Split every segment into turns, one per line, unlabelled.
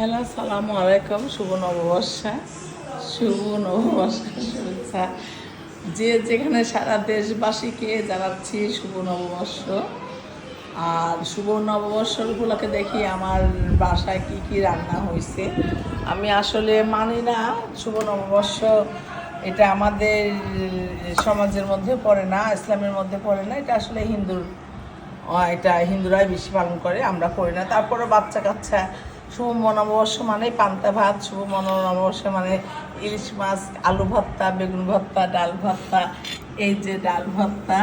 Hello সালামু আলাইকুম, শুভ নববর্ষা, শুভ নববর্ষের শুভেচ্ছা। যে যেখানে সারা দেশবাসীকে জানাচ্ছি শুভ নববর্ষ। আর শুভ নববর্ষগুলোকে দেখি আমার বাসায় কি কি রান্না হয়েছে। আমি আসলে মানি না, শুভ নববর্ষ এটা আমাদের সমাজের মধ্যে পড়ে না, ইসলামের মধ্যে পড়ে না, এটা আসলে হিন্দুর এটা হিন্দুরাই বেশি পালন করে, আমরা করি না। তারপরে বাচ্চা কাচ্চা শুভ নববর্ষ মানে পান্তা ভাত, শুভ নববর্ষ মানে ইলিশ মাছ, আলু ভর্তা, বেগুন ভর্তা, ডাল ভর্তা, এই যে ডাল ভর্তা,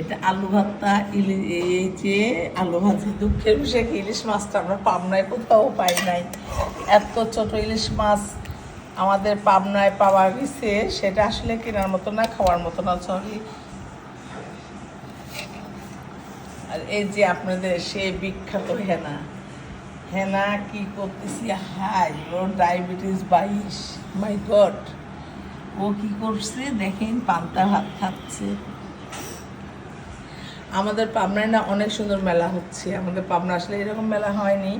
এটা আলু ভর্তা এই যে আলু ভাজি, দুঃখের বিষয় ইলিশ মাছটা আমরা পাবনায় কোথাও পাই নাই। এত ছোট ইলিশ মাছ আমাদের পাবনায় পাওয়া গেছে, সেটা আসলে কেনার মতো না, খাওয়ার মতো না, সরি। আর এই যে আপনাদের সেই বিখ্যাত হেনা। হেনা কি করতেছি? হাই ওর ডায়াবেটিস বাইশ। মাই গড ও কি করছে? দেখেন, পান্তা ভাত খাচ্ছে। আমাদের পাবনায় না অনেক সুন্দর মেলা হচ্ছে। আমাদের পাবনা আসলে এরকম মেলা হয়নি।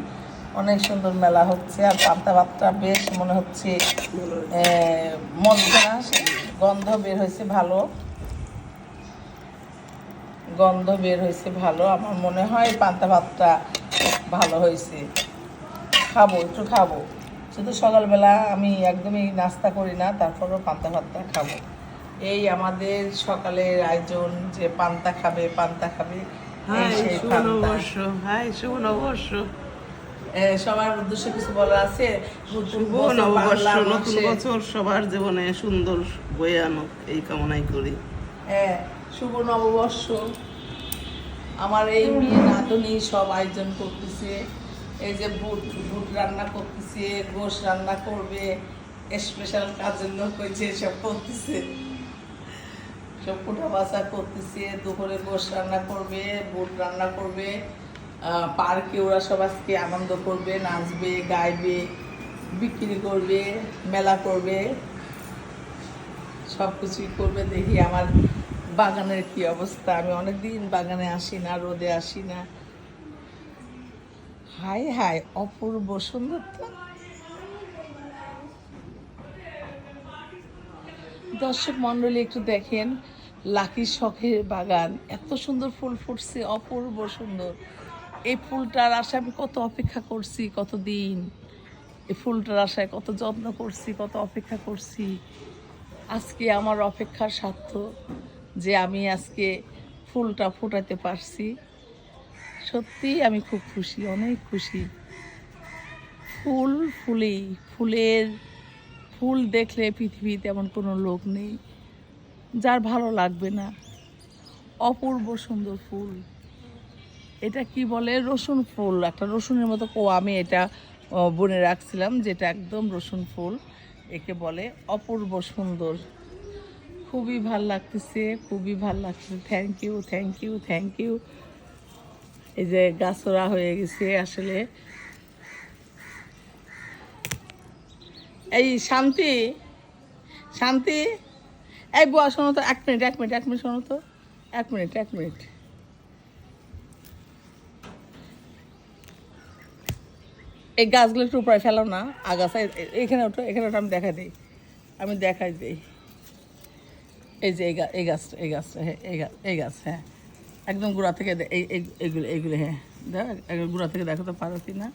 অনেক সুন্দর মেলা হচ্ছে। আর পান্তা ভাতটা বেশ মনে হচ্ছে মজা, গন্ধ বের হয়েছে ভালো। গন্ধ বের হয়েছে ভালো। আমার মনে হয় পান্তা ভাতটা ভালো হয়েছে। খাব একটু খাব। শুধু সকালবেলা আমি একদমই নাস্তা করি না তারপরও পান্তা ভাতটা খাব। এই আমাদের সকালের আয়োজন যে পান্তা খাবে পান্তা খাবে সবার উদ্দেশ্যে কিছু বলা আছে?
শুভ নববর্ষ নতুন বছর সবার জীবনে সুন্দর বয়ে আনুক এই কামনাই করি।
হ্যাঁ শুভ নববর্ষ। আমার এই মেয়ে নাতনি সব আয়োজন করতেছে, এই যে বুট বুট রান্না করতেছে, গোশ রান্না করবে স্পেশাল কাজের লোক হয়েছে সব করতেছে। সব কুটা বাসা করতেছে, দুপুরে গোশ রান্না করবে, বুট রান্না করবে পার্কে ওরা সব আজকে আনন্দ করবে, নাচবে, গাইবে, বিক্রি করবে, মেলা করবে সব কিছুই করবে দেখি আমার বাগানের কি অবস্থা? আমি অনেকদিন বাগানে আসি না, রোদে আসি না। হাই হাই অপূর্ব সুন্দর তো। দর্শক মণ্ডলী, একটু দেখেন, লাকি শখের বাগান। এত সুন্দর ফুল ফুটছে, অপূর্ব সুন্দর। এই ফুলটার আশায় আমি কত অপেক্ষা করছি কত দিন এই ফুলটার আশায় কত যত্ন করছি, কত অপেক্ষা করছি। আজকে আমার অপেক্ষার স্বার্থ। যে আমি আজকে ফুলটা ফোটাতে পারছি। সত্যি আমি খুব খুশি, অনেক খুশি। ফুল ফুলেই, ফুলের ফুল দেখলে পৃথিবীতে এমন কোনো লোক নেই যার ভালো লাগবে না। অপূর্ব সুন্দর ফুল। এটা কি বলে? রসুন ফুল, একটা রসুনের মতো কো আমি এটা বনে রাখছিলাম, যেটা একদম রসুন ফুল, একে বলে অপূর্ব সুন্দর। খুবই ভালো লাগতেছে, খুবই ভালো লাগতেছে thank you thank you thank you এই যে গাছরা হয়ে গেছে আসলে। এই শান্তি শান্তি। এই বুয়া, শোনো তো, এক মিনিট এক মিনিট এক মিনিট, শোনো তো। এক মিনিট এক মিনিট। এই গাছগুলো একটু উপরে ফেলো না, আগাছা এখানে ওঠো এখানে ওঠো, আমি দেখাই দিই। আমি দেখাই দিই। এই যে এই গা এই গাছটা, এই হ্যাঁ গাছ এই গাছ হ্যাঁ। একদম গোড়া থেকে এই এই- এইগুলো এইগুলো হ্যাঁ। দেখ গোড়া থেকে দেখো তো পারো কি না।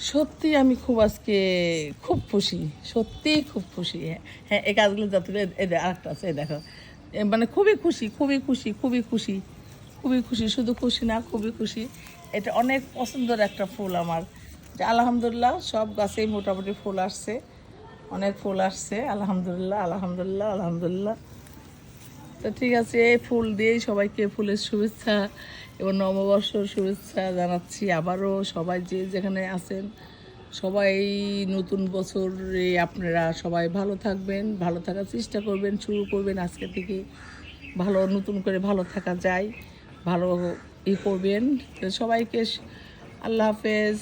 সত্যি আমি খুব আজকে খুব খুশি সত্যিই খুব খুশি হ্যাঁ। হ্যাঁ এই এই দেখ আরেকটা আছে দেখো। মানে খুবই খুশি খুবই খুশি খুবই খুশি। খুবই খুশি, শুধু খুশি না, খুবই খুশি। এটা অনেক পছন্দের একটা ফুল আমার। আলহামদুলিল্লাহ, সব গাছেই মোটামুটি ফুল আসছে। অনেক ফুল আসছে, আলহামদুলিল্লাহ আলহামদুলিল্লাহ আলহামদুলিল্লাহ। তো ঠিক আছে, এই ফুল দিয়েই সবাইকে ফুলের শুভেচ্ছা এবং নববর্ষর শুভেচ্ছা জানাচ্ছি। আবারও সবাই যে যেখানে আছেন, সবাই নতুন বছরে আপনারা সবাই ভালো থাকবেন, ভালো থাকার চেষ্টা করবেন, শুরু করবেন আজকে থেকে। ভালো, নতুন করে ভালো থাকা যায়, ভালো ই করবেন। তো সবাইকে আল্লাহ হাফেজ।